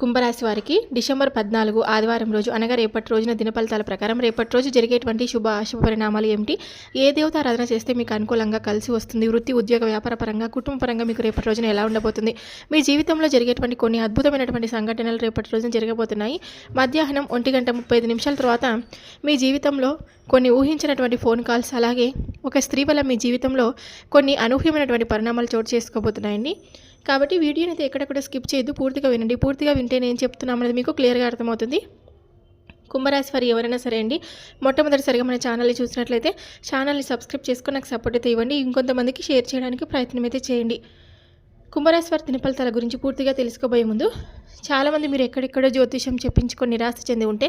కుంభరాశి వారికి డిసెంబర్ పద్నాలుగు ఆదివారం రోజు అనగా రేపటి రోజున దినఫలితాల ప్రకారం రేపటి రోజు జరిగేటువంటి శుభ అశుభ పరిణామాలు ఏమిటి? ఏ దేవత ఆరాధన చేస్తే మీకు అనుకూలంగా కలిసి వస్తుంది? వృత్తి ఉద్యోగ వ్యాపార పరంగా కుటుంబ పరంగా మీకు రేపటి రోజున ఎలా ఉండబోతుంది? మీ జీవితంలో జరిగేటువంటి కొన్ని అద్భుతమైనటువంటి సంఘటనలు రేపటి రోజున జరగబోతున్నాయి. మధ్యాహ్నం ఒంటి గంట ముప్పై ఐదు నిమిషాల తర్వాత మీ జీవితంలో కొన్ని ఊహించినటువంటి ఫోన్ కాల్స్ అలాగే ఒక స్త్రీ వల్ల మీ జీవితంలో కొన్ని అనూహ్యమైనటువంటి పరిణామాలు చోటు చేసుకోబోతున్నాయండి. కాబట్టి వీడియోని అయితే ఎక్కడెక్కడ స్కిప్ చేయొద్దు. పూర్తిగా వినండి. పూర్తిగా వింటే నేను చెప్తున్నాం అనేది మీకు క్లియర్గా అర్థమవుతుంది. కుంభరాశి వారు ఎవరైనా సరే అండి మొట్టమొదటిసారిగా మన ఛానల్ని చూసినట్లయితే ఛానల్ని సబ్స్క్రైబ్ చేసుకొని నాకు సపోర్ట్ అయితే ఇవ్వండి. ఇంకొంతమందికి షేర్ చేయడానికి ప్రయత్నం అయితే చేయండి. కుంభరాశి వారి దినఫలితాల గురించి పూర్తిగా తెలుసుకోబోయే ముందు చాలామంది మీరు ఎక్కడెక్కడో జ్యోతిషం చెప్పించుకొని నిరాశ చెంది ఉంటే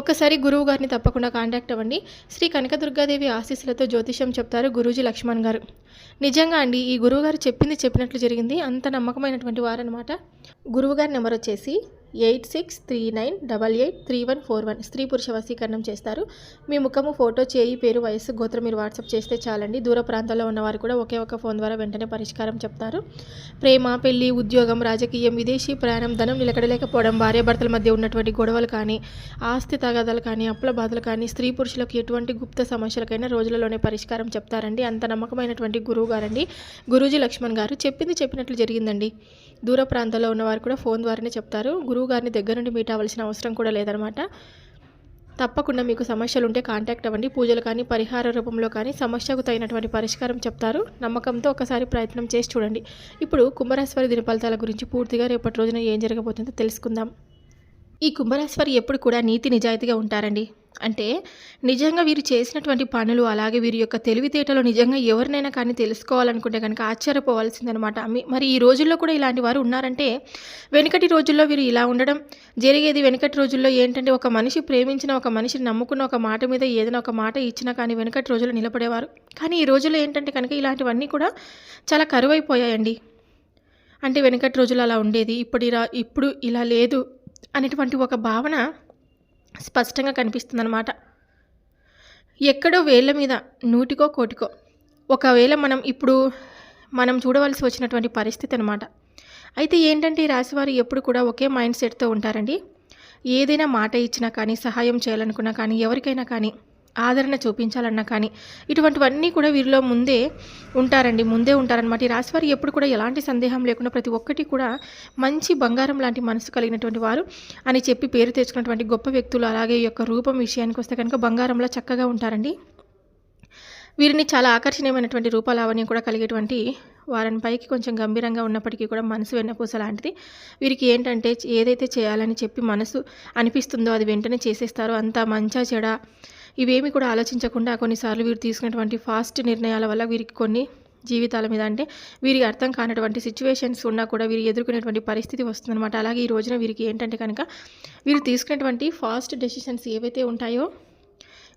ఒక్కసారి గురువు గారిని తప్పకుండా కాంటాక్ట్ అవ్వండి. శ్రీ కనకదుర్గాదేవి ఆశీస్సులతో జ్యోతిషం చెప్తారు గురూజీ లక్ష్మణ్ గారు. నిజంగా అండి ఈ గురువు గారు చెప్పింది చెప్పినట్లు జరిగింది. అంత నమ్మకమైనటువంటి వారనమాట గురువుగారి నెంబర్ వచ్చేసి eight six three nine double eight three one four one. స్త్రీ పురుష వశీకరణం చేస్తారు. మీ ముఖము ఫోటో చేయి పేరు వయస్సు గోత్రం మీరు వాట్సాప్ చేస్తే చాలండి. దూర ప్రాంతాల్లో ఉన్నవారు కూడా ఒకే ఒక ఫోన్ ద్వారా వెంటనే పరిష్కారం చెప్తారు. ప్రేమ పెళ్ళి ఉద్యోగం రాజకీయం విదేశీ ప్రయాణం ధనం నిలకడలేకపోవడం భార్యాభర్తల మధ్య ఉన్నటువంటి గొడవలు కానీ ఆస్తి తగాదాలు కానీ అప్పుల బాధలు కానీ స్త్రీ పురుషులకు ఎటువంటి గుప్త సమస్యలకైనా రోజులలోనే పరిష్కారం చెప్తారండి. అంత నమ్మకమైనటువంటి గురువు గారండి. గురూజీ లక్ష్మణ్ గారు చెప్పింది చెప్పినట్లు జరిగిందండి. దూర ప్రాంతాల్లో ఉన్నవారు కూడా ఫోన్ ద్వారానే చెప్తారు. గురువు గారిని దగ్గర నుండి మీట్ అవ్వాల్సిన అవసరం కూడా లేదనమాట తప్పకుండా మీకు సమస్యలు ఉంటే కాంటాక్ట్ అవ్వండి. పూజలు కానీ పరిహార రూపంలో కానీ సమస్యకు తగినటువంటి పరిష్కారం చెప్తారు. నమ్మకంతో ఒకసారి ప్రయత్నం చేసి చూడండి. ఇప్పుడు కుంభరాశ్వరి దిన ఫలితాల గురించి పూర్తిగా రేపటి రోజున ఏం జరగబోతుందో తెలుసుకుందాం. ఈ కుంభరాశ్వరి ఎప్పుడు కూడా నీతి నిజాయితీగా ఉంటారండి. అంటే నిజంగా వీరు చేసినటువంటి పనులు అలాగే వీరి యొక్క తెలివితేటలు నిజంగా ఎవరినైనా కానీ తెలుసుకోవాలనుకుంటే కనుక ఆశ్చర్యపోవాల్సిందనమాట. మరి ఈ రోజుల్లో కూడా ఇలాంటి వారు ఉన్నారంటే వెనుకటి రోజుల్లో వీరు ఇలా ఉండడం జరిగేది వెనుకటి రోజుల్లో ఏంటంటే ఒక మనిషి ప్రేమించిన ఒక మనిషిని నమ్ముకున్న ఒక మాట మీద ఏదైనా ఒక మాట ఇచ్చినా కానీ వెనుకటి రోజుల్లో నిలబడేవారు. కానీ ఈ రోజుల్లో ఏంటంటే కనుక ఇలాంటివన్నీ కూడా చాలా కరువైపోయాయండి. అంటే వెనుకటి రోజులు అలా ఉండేది ఇప్పుడు ఇలా ఇప్పుడు ఇలా లేదు అనేటువంటి ఒక భావన స్పష్టంగా కనిపిస్తుందన్నమాట. ఎక్కడో వేళ్ళ మీద నూటికో కోటికో. ఒకవేళ మనం ఇప్పుడు మనం చూడవలసి వచ్చినటువంటి పరిస్థితి అనమాట అయితే ఏంటంటే ఈ రాశివారు ఎప్పుడు కూడా ఒకే మైండ్ సెట్తో ఉంటారండి. ఏదైనా మాట ఇచ్చినా కానీ సహాయం చేయాలనుకున్నా కానీ ఎవరికైనా కానీ ఆదరణ చూపించాలన్నా కానీ ఇటువంటివన్నీ కూడా వీరిలో ముందే ఉంటారండి ముందే ఉంటారనమాట ఈ రాశివారు ఎప్పుడు కూడా ఎలాంటి సందేహం లేకుండా ప్రతి ఒక్కటి కూడా మంచి బంగారం లాంటి మనసు కలిగినటువంటి వారు అని చెప్పి పేరు తెచ్చుకున్నటువంటి గొప్ప వ్యక్తులు అలాగే ఈ యొక్క రూపం విషయానికి వస్తే కనుక బంగారంలో చక్కగా ఉంటారండి. వీరిని చాలా ఆకర్షణీయమైనటువంటి రూపలావణ్యం కూడా కలిగేటువంటి వారిని పైకి కొంచెం గంభీరంగా ఉన్నప్పటికీ కూడా మనసు వెన్నపూస లాంటిది. వీరికి ఏంటంటే ఏదైతే చేయాలని చెప్పి మనసు అనిపిస్తుందో అది వెంటనే చేసేస్తారో. అంత మంచా చెడ ఇవేమి కూడా ఆలోచించకుండా కొన్నిసార్లు వీరు తీసుకున్నటువంటి ఫాస్ట్ నిర్ణయాల వల్ల వీరికి కొన్ని జీవితాల మీద అంటే వీరికి అర్థం కానటువంటి సిచ్యువేషన్స్ ఉన్నా కూడా వీరు ఎదుర్కొనేటువంటి పరిస్థితి వస్తుందన్నమాట. అలాగే ఈ రోజున వీరికి ఏంటంటే కనుక వీరు తీసుకునేటువంటి ఫాస్ట్ డెసిషన్స్ ఏవైతే ఉంటాయో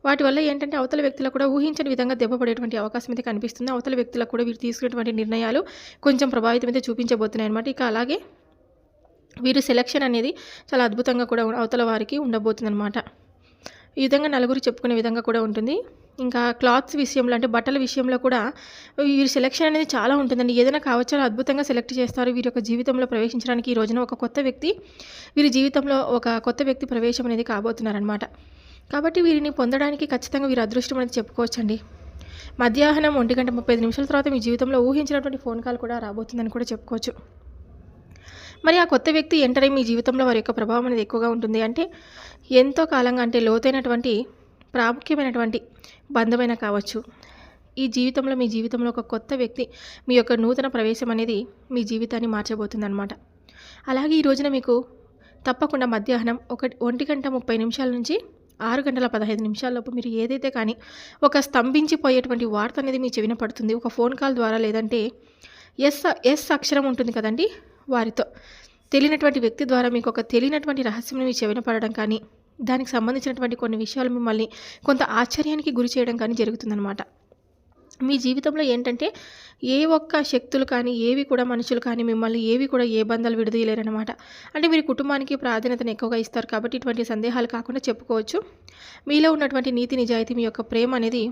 వాటి వల్ల ఏంటంటే అవతల వ్యక్తులకు కూడా ఊహించని విధంగా దెబ్బపడేటువంటి అవకాశం అయితే కనిపిస్తుంది. అవతల వ్యక్తులకు కూడా వీరు తీసుకునేటువంటి నిర్ణయాలు కొంచెం ప్రభావితం అయితే చూపించబోతున్నాయి అనమాట ఇక అలాగే వీరు సెలక్షన్ అనేది చాలా అద్భుతంగా కూడా అవతల వారికి ఉండబోతుందన్నమాట. ఈ విధంగా నలుగురు చెప్పుకునే విధంగా కూడా ఉంటుంది. ఇంకా క్లాత్స్ విషయంలో అంటే బట్టల విషయంలో కూడా వీరి సెలెక్షన్ అనేది చాలా ఉంటుందండి. ఏదైనా కావచ్చు అద్భుతంగా సెలెక్ట్ చేస్తారు. వీరి యొక్క జీవితంలో ప్రవేశించడానికి ఈ రోజున ఒక కొత్త వ్యక్తి వీరి జీవితంలో ఒక కొత్త వ్యక్తి ప్రవేశం అనేది కాబోతున్నారనమాట కాబట్టి వీరిని పొందడానికి ఖచ్చితంగా వీరి అదృష్టం అనేది చెప్పుకోవచ్చండి. మధ్యాహ్నం ఒంటి గంట ముప్పై ఐదు నిమిషాల తర్వాత మీ జీవితంలో ఊహించినటువంటి ఫోన్ కాల్ కూడా రాబోతుందని కూడా చెప్పుకోవచ్చు. మరి ఆ కొత్త వ్యక్తి ఎంటర్ మీ జీవితంలో వారి యొక్క ప్రభావం అనేది ఎక్కువగా ఉంటుంది అంటే ఎంతో కాలంగా అంటే లోతైనటువంటి ప్రాముఖ్యమైనటువంటి బంధమైన కావచ్చు. ఈ జీవితంలో మీ జీవితంలో ఒక కొత్త వ్యక్తి మీ యొక్క నూతన ప్రవేశం అనేది మీ జీవితాన్ని మార్చబోతుందన్నమాట. అలాగే ఈ రోజున మీకు తప్పకుండా మధ్యాహ్నం ఒక ఒంటి గంట ముప్పై నిమిషాల నుంచి ఆరు గంటల పదహైదు నిమిషాలలోపు మీరు ఏదైతే కానీ ఒక స్తంభించిపోయేటువంటి వార్త అనేది మీ చెవిన పడుతుంది. ఒక ఫోన్ కాల్ ద్వారా లేదంటే ఎస్ ఎస్ అక్షరం ఉంటుంది కదండి? వారితో. తెలియనటువంటి వ్యక్తి ద్వారా మీకు ఒక తెలియనటువంటి రహస్యం మీ చెవిన పడడం కానీ దానికి సంబంధించినటువంటి కొన్ని విషయాలు మిమ్మల్ని కొంత ఆశ్చర్యానికి గురి చేయడం కానీ జరుగుతుందన్నమాట. మీ జీవితంలో ఏంటంటే ఏ ఒక్క శక్తులు కానీ ఏవి కూడా మనుషులు కానీ మిమ్మల్ని ఏవి కూడా ఏ బంధాలు విడదీయలేరనమాట అంటే మీరు కుటుంబానికి ప్రాధాన్యతను ఎక్కువగా ఇస్తారు కాబట్టి ఇటువంటి సందేహాలు కాకుండా చెప్పుకోవచ్చు. మీలో ఉన్నటువంటి నీతి నిజాయితీ మీ యొక్క ప్రేమ అనేది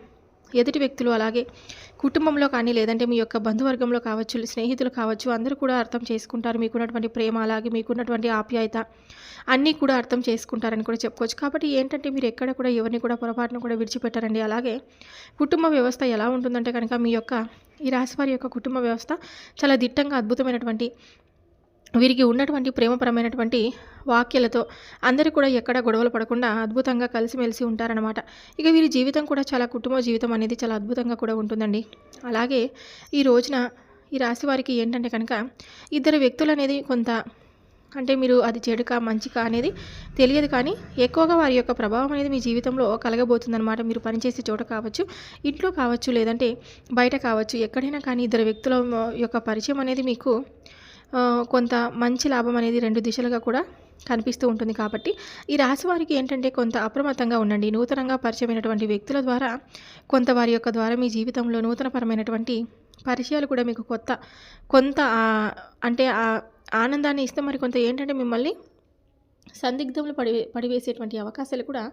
ఎదుటి వ్యక్తులు అలాగే కుటుంబంలో కానీ లేదంటే మీ యొక్క బంధువర్గంలో కావచ్చు స్నేహితులు కావచ్చు అందరూ కూడా అర్థం చేసుకుంటారు. మీకున్నటువంటి ప్రేమ అలాగే మీకున్నటువంటి ఆప్యాయత అన్నీ కూడా అర్థం చేసుకుంటారని కూడా చెప్పుకోవచ్చు. కాబట్టి ఏంటంటే మీరు ఎక్కడ కూడా ఎవరిని కూడా పొరపాటును కూడా విడిచిపెట్టారండి. అలాగే కుటుంబ వ్యవస్థ ఎలా ఉంటుందంటే కనుక మీ యొక్క ఈ రాశి వారి యొక్క కుటుంబ వ్యవస్థ చాలా దిట్టంగా అద్భుతమైనటువంటి వీరికి ఉన్నటువంటి ప్రేమపరమైనటువంటి వాక్యాలతో అందరూ కూడా ఎక్కడ గొడవలు పడకుండా అద్భుతంగా కలిసిమెలిసి ఉంటారనమాట ఇక వీరి జీవితం కూడా చాలా కుటుంబ జీవితం అనేది చాలా అద్భుతంగా కూడా ఉంటుందండి. అలాగే ఈ రోజున ఈ రాశి వారికి ఏంటంటే కనుక ఇద్దరు వ్యక్తులు అనేది కొంత అంటే మీరు అది చెడుక మంచికా అనేది తెలియదు కానీ ఎక్కువగా వారి యొక్క ప్రభావం అనేది మీ జీవితంలో కలగబోతుందన్నమాట. మీరు పనిచేసే చోట కావచ్చు ఇంట్లో కావచ్చు లేదంటే బయట కావచ్చు ఎక్కడైనా కానీ ఇద్దరు వ్యక్తుల యొక్క పరిచయం అనేది మీకు కొంత మంచి లాభం అనేది రెండు దిశలుగా కూడా కనిపిస్తూ ఉంటుంది కాబట్టి ఈ రాశి వారికి ఏంటంటే కొంత అప్రమత్తంగా ఉండండి. నూతనంగా పరిచయమైనటువంటి వ్యక్తుల ద్వారా కొంత వారి యొక్క ద్వారా మీ జీవితంలో నూతనపరమైనటువంటి పరిచయాలు కూడా మీకు కొత్త కొంత అంటే ఆ ఆనందాన్ని ఇస్తే మరి కొంత ఏంటంటే మిమ్మల్ని సందిగ్ధంలో పడి పడివేసేటువంటి అవకాశాలు కూడా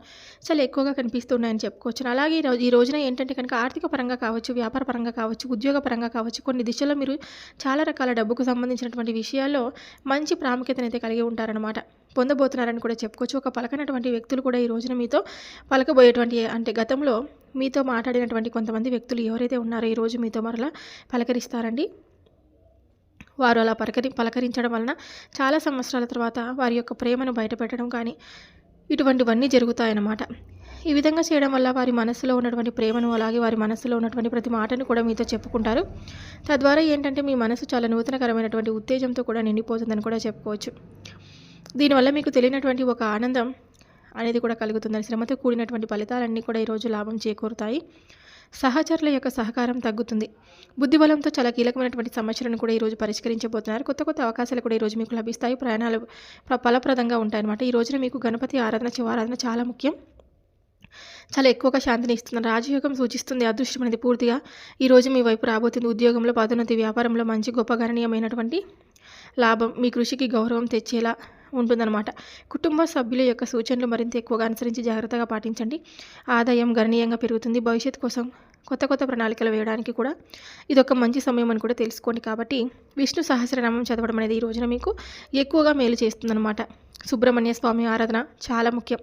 చాలా ఎక్కువగా కనిపిస్తున్నాయని చెప్పుకోవచ్చు. అలాగే ఈ ఈ రోజున ఏంటంటే కనుక ఆర్థిక పరంగా కావచ్చు వ్యాపార పరంగా కావచ్చు ఉద్యోగ పరంగా కావచ్చు కొన్ని దిశలో మీరు చాలా రకాల డబ్బుకు సంబంధించినటువంటి విషయాల్లో మంచి ప్రాముఖ్యతనైతే కలిగి ఉంటారనమాట పొందబోతున్నారని కూడా చెప్పుకోవచ్చు. ఒక పలకనటువంటి వ్యక్తులు కూడా ఈ రోజున మీతో పలకబోయేటువంటి అంటే గతంలో మీతో మాట్లాడినటువంటి కొంతమంది వ్యక్తులు ఎవరైతే ఉన్నారో ఈ రోజు మీతో మరలా పలకరిస్తారండి. వారు అలా పలకరి పలకరించడం వలన చాలా సంవత్సరాల తర్వాత వారి యొక్క ప్రేమను బయటపెట్టడం కానీ ఇటువంటివన్నీ జరుగుతాయన్నమాట. ఈ విధంగా చేయడం వల్ల వారి మనసులో ఉన్నటువంటి ప్రేమను అలాగే వారి మనసులో ఉన్నటువంటి ప్రతి మాటను కూడా మీతో చెప్పుకుంటారు. తద్వారా ఏంటంటే మీ మనసు చాలా నూతనకరమైనటువంటి ఉత్తేజంతో కూడా నిండిపోతుందని కూడా చెప్పుకోవచ్చు. దీనివల్ల మీకు తెలియనటువంటి ఒక ఆనందం అనేది కూడా కలుగుతుందని శ్రమతో కూడినటువంటి ఫలితాలన్నీ కూడా ఈరోజు లాభం చేకూరుతాయి. సహచరుల యొక్క సహకారం తగ్గుతుంది. బుద్ధిబలంతో చాలా కీలకమైనటువంటి సమస్యలను కూడా ఈరోజు పరిష్కరించబోతున్నారు. కొత్త కొత్త అవకాశాలు కూడా ఈరోజు మీకు లభిస్తాయి. ప్రయాణాలు ఫలప్రదంగా ఉంటాయన్నమాట. ఈ రోజున మీకు గణపతి ఆరాధన శివారాధన చాలా ముఖ్యం. చాలా ఎక్కువగా శాంతిని ఇస్తుంది రాజయోగం సూచిస్తుంది. అదృష్టం అనేది పూర్తిగా ఈరోజు మీ వైపు రాబోతుంది. ఉద్యోగంలో పదోన్నతి వ్యాపారంలో మంచి గొప్ప గణనీయమైనటువంటి లాభం మీ కృషికి గౌరవం తెచ్చేలా ఉంటుందన్నమాట. కుటుంబ సభ్యుల యొక్క సూచనలు మరింత ఎక్కువగా అనుసరించి జాగ్రత్తగా పాటించండి. ఆదాయం గణనీయంగా పెరుగుతుంది. భవిష్యత్తు కోసం కొత్త కొత్త ప్రణాళికలు వేయడానికి కూడా ఇదొక మంచి సమయం అని కూడా తెలుసుకోండి కాబట్టి విష్ణు సహస్రనామం చదవడం అనేది ఈ రోజున మీకు ఎక్కువగా మేలు చేస్తుందన్నమాట. సుబ్రహ్మణ్య స్వామి ఆరాధన చాలా ముఖ్యం.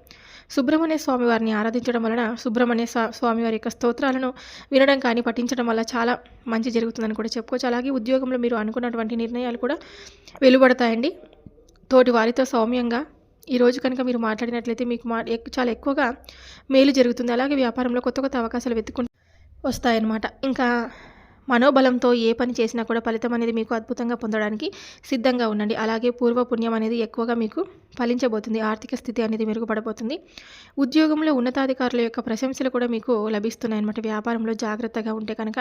సుబ్రహ్మణ్య స్వామి వారిని ఆరాధించడం వలన సుబ్రహ్మణ్య స్వామి వారి యొక్క స్తోత్రాలను వినడం కానీ పఠించడం వల్ల చాలా మంచి జరుగుతుందని కూడా చెప్పుకోవచ్చు. అలాగే ఉద్యోగంలో మీరు అనుకున్నటువంటి నిర్ణయాలు కూడా వెలువడతాయండి. తోటి వారితో సౌమ్యంగా ఈరోజు కనుక మీరు మాట్లాడినట్లయితే మీకు మా ఎక్- చాలా ఎక్కువగా మేలు జరుగుతుంది. అలాగే వ్యాపారంలో కొత్త కొత్త అవకాశాలు వెతుకుంటారు వస్తాయన్నమాట. ఇంకా మనోబలంతో ఏ పని చేసినా కూడా ఫలితం అనేది మీకు అద్భుతంగా పొందడానికి సిద్ధంగా ఉండండి. అలాగే పూర్వ పుణ్యం అనేది ఎక్కువగా మీకు ఫలించబోతుంది. ఆర్థిక స్థితి అనేది మెరుగుపడబోతుంది. ఉద్యోగంలో ఉన్నతాధికారుల యొక్క ప్రశంసలు కూడా మీకు లభిస్తున్నాయన్నమాట. వ్యాపారంలో జాగ్రత్తగా ఉంటే కనుక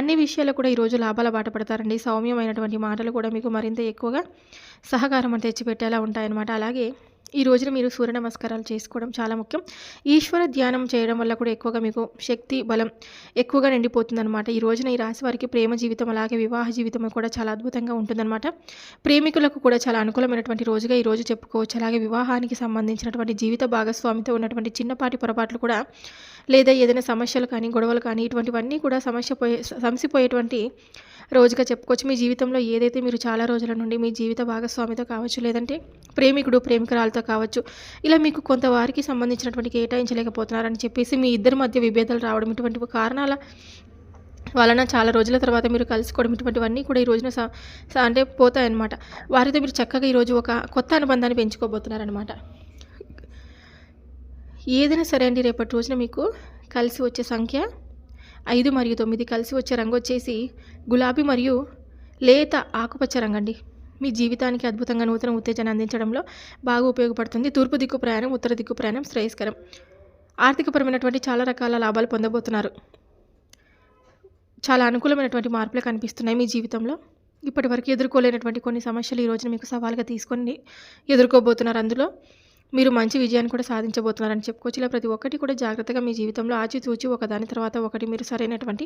అన్ని విషయాల్లో కూడా ఈరోజు లాభాల బాట పడతారండి. సౌమ్యమైనటువంటి మాటలు కూడా మీకు మరింత ఎక్కువగా సహకారం అని తెచ్చిపెట్టేలా ఉంటాయన్నమాట. అలాగే ఈ రోజున మీరు సూర్య నమస్కారాలు చేసుకోవడం చాలా ముఖ్యం. ఈశ్వర ధ్యానం చేయడం వల్ల కూడా ఎక్కువగా మీకు శక్తి బలం ఎక్కువగా నిండిపోతుందన్నమాట. ఈ రోజున ఈ రాశి వారికి ప్రేమ జీవితం అలాగే వివాహ జీవితం కూడా చాలా అద్భుతంగా ఉంటుందన్నమాట. ప్రేమికులకు కూడా చాలా అనుకూలమైనటువంటి రోజుగా ఈ రోజు చెప్పుకోవచ్చు. అలాగే వివాహానికి సంబంధించినటువంటి జీవిత భాగస్వామితో ఉన్నటువంటి చిన్నపాటి పొరపాట్లు కూడా లేదా ఏదైనా సమస్యలు కానీ గొడవలు కానీ ఇటువంటివన్నీ కూడా సమస్య పోయే సమసిపోయేటువంటి రోజుగా చెప్పుకోవచ్చు. మీ జీవితంలో ఏదైతే మీరు చాలా రోజుల నుండి మీ జీవిత భాగస్వామితో కావచ్చు లేదంటే ప్రేమికుడు ప్రేమికురాలతో కావచ్చు ఇలా మీకు కొంత వారికి సంబంధించినటువంటి కేటాయించలేకపోతున్నారని చెప్పేసి మీ ఇద్దరి మధ్య విభేదాలు రావడం ఇటువంటి కారణాల వలన చాలా రోజుల తర్వాత మీరు కలుసుకోవడం ఇటువంటివన్నీ కూడా ఈ రోజున అంటే పోతాయన్నమాట. వారితో మీరు చక్కగా ఈరోజు ఒక కొత్త అనుబంధాన్ని పెంచుకోబోతున్నారనమాట ఏదైనా సరే అండి రేపటి రోజున మీకు కలిసి వచ్చే సంఖ్య ఐదు మరియు తొమ్మిది కలిసి వచ్చే రంగు వచ్చేసి గులాబీ మరియు లేత ఆకుపచ్చ రంగు అండి. మీ జీవితానికి అద్భుతంగా నూతన ఉత్తేజాన్ని అందించడంలో బాగా ఉపయోగపడుతుంది. తూర్పు దిక్కు ప్రయాణం ఉత్తర దిక్కు ప్రయాణం శ్రేయస్కరం. ఆర్థికపరమైనటువంటి చాలా రకాల లాభాలు పొందబోతున్నారు. చాలా అనుకూలమైనటువంటి మార్పులు కనిపిస్తున్నాయి మీ జీవితంలో. ఇప్పటివరకు ఎదుర్కోలేనటువంటి కొన్ని సమస్యలు ఈ రోజున మీకు సవాల్గా తీసుకొని ఎదుర్కోబోతున్నారు. అందులో మీరు మంచి విజయాన్ని కూడా సాధించబోతున్నారని చెప్పుకోవచ్చు. ఇలా ప్రతి ఒక్కటి కూడా జాగ్రత్తగా మీ జీవితంలో ఆచితూచి ఒకదాని తర్వాత ఒకటి మీరు సరైనటువంటి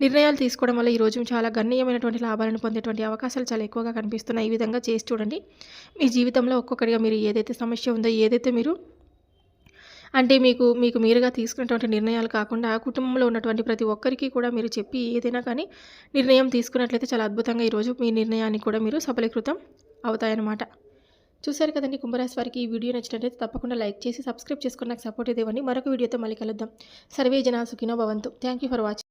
నిర్ణయాలు తీసుకోవడం వల్ల ఈ రోజు చాలా గణనీయమైనటువంటి లాభాలను పొందేటువంటి అవకాశాలు చాలా ఎక్కువగా కనిపిస్తున్నాయి. ఈ విధంగా చేసి చూడండి. మీ జీవితంలో ఒక్కొక్కటిగా మీరు ఏదైతే సమస్య ఉందో ఏదైతే మీరు అంటే మీకు మీకు మీరుగా తీసుకున్నటువంటి నిర్ణయాలు కాకుండా కుటుంబంలో ఉన్నటువంటి ప్రతి ఒక్కరికి కూడా మీరు చెప్పి ఏదైనా కానీ నిర్ణయం తీసుకున్నట్లయితే చాలా అద్భుతంగా ఈరోజు మీ నిర్ణయాన్ని కూడా మీరు సఫలీకృతం అవుతాయన్నమాట. చూశారు కదండి కుంభరాశి వారికి ఈ వీడియో నచ్చినట్లయితే తప్పకుండా లైక్ చేసి సబ్స్క్రైబ్ చేసుకుని నాకు సపోర్ట్ ఇదేవని మరొక వీడియోతో మళ్ళీ కలుద్దాం. సర్వే జనా సుఖినో భవంతు. Thank you for watching